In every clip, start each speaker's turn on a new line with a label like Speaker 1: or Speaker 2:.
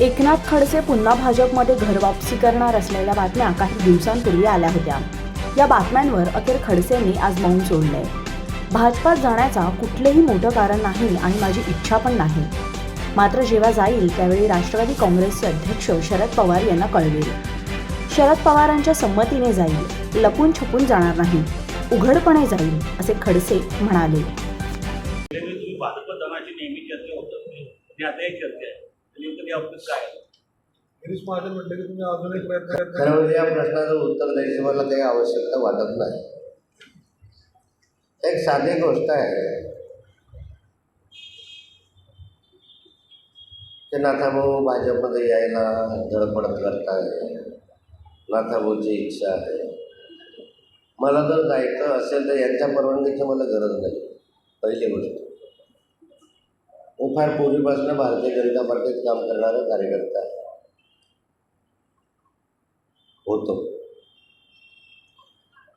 Speaker 1: एकनाथ खडसे पुन्हा भाजपमध्ये घरवापसी करणार असलेल्या बातम्या काही दिवसांपूर्वी आल्या होत्या. या बातम्यांवर अखेर खडसेंनी आज मौन सोडलंय. भाजपात जाण्याचा कुठलेही मोठं कारण नाही आणि माझी इच्छा पण नाही. मात्र जेव्हा जाईल त्यावेळी राष्ट्रवादी काँग्रेसचे अध्यक्ष शरद पवार यांना कळवेल. शरद पवारांच्या संमतीने जाईल. लपून छपून जाणार नाही. उघडपणे जाईल असे खडसे म्हणाले.
Speaker 2: नेमकं काय आहे?
Speaker 3: गिरीश महाजन म्हटलं की तुम्ही अजून एक प्रयत्न करत
Speaker 4: खरं म्हणजे या प्रश्नाचं उत्तर द्यायची मला काही आवश्यकता वाटत नाही. एक साधी गोष्ट आहे. की नाथाभाऊ भाजपमध्ये यायला धडपड करताय. नाथाभाऊची इच्छा आहे. मला जर जायचं असेल तर यांच्या परवानगीची मला गरज नाही. पहिली गोष्ट. मी फार पूर्वीपासून भारतीय जनता पार्टीत काम करणारा कार्यकर्ता आहे होतो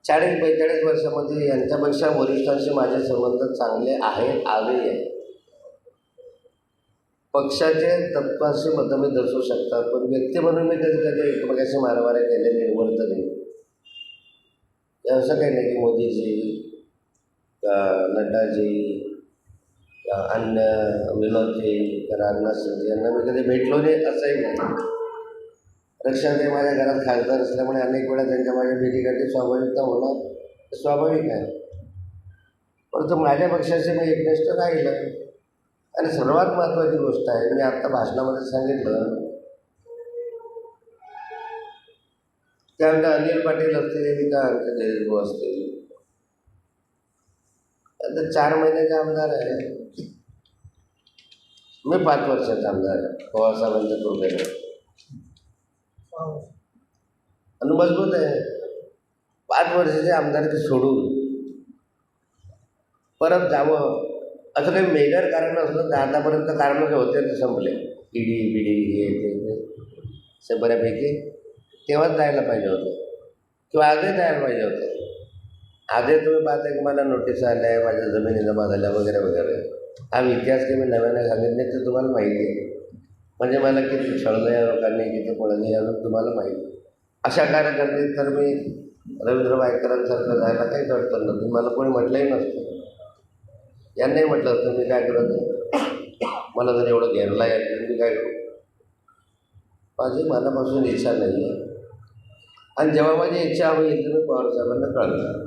Speaker 4: चाळीस बेचाळीस वर्षामध्ये यांच्यापेक्षा वरिष्ठांशी माझे संबंध चांगले आहेत आले आहे. पक्षाचे तत्वाशी मतभेद असू शकतात पण व्यक्ती म्हणून मी कधी कधी एकमेकाशी मारामाऱ्या केले निवडत नाही. असं काही नाही की मोदीजी नड्डाजी अन्न अन्य विनोदजी राजनाथ यांना मी कधी भेटलो नाही असंही नाही. रक्षाताई माझ्या घरात खासदार असल्यामुळे अनेक वेळा त्यांच्या माझ्या भेटीगाठी स्वाभाविकता होणं हे स्वाभाविक आहे. परंतु माझ्या पक्षाशी मी एकनिष्ठ राहिलं आणि सर्वात महत्त्वाची गोष्ट आहे मी आत्ता भाषणामध्ये सांगितलं त्यानंतर अनिल पाटील असतील का अंकल असतील आता चार महिन्याचे आमदार आहे. मी पाच वर्षाचा आमदार आहे. पवारसाहेबांच्या कृपेने. आणि मजबूत आहे. पाच वर्षाचे आमदारकी सोडून परत जावं. असं काही मेजर कारण असलं तर आतापर्यंत कारणं जे होते ते संपले. ईडी बिडी हे ते ते असे बऱ्यापैकी तेव्हाच जायला पाहिजे होतं. किंवा आजही जायला पाहिजे होतं. आधी तुम्ही पाहता की मला नोटीस आल्या आहे माझ्या जमिनी जमा झाल्या वगैरे वगैरे. हा इतिहास की मी नव्याने नाही ते तुम्हाला माहिती आहे. म्हणजे मला किती छळलं या लोकांनी किती पळलं यावर तुम्हाला माहिती अशा कार्यकर्ते तर मी रवींद्र वायकरांसारखं जायला काहीच अडचण नव्हती. मला कोणी म्हटलंही नसतं. यांनाही म्हटलं असतं मी काय करत नाही. मला जर एवढं घेरला आहे तर मी काय करू? माझी मनापासून इच्छा नाही आहे आणि जेव्हा माझी इच्छा होईल तर मी पवारसाहेबांना कळणार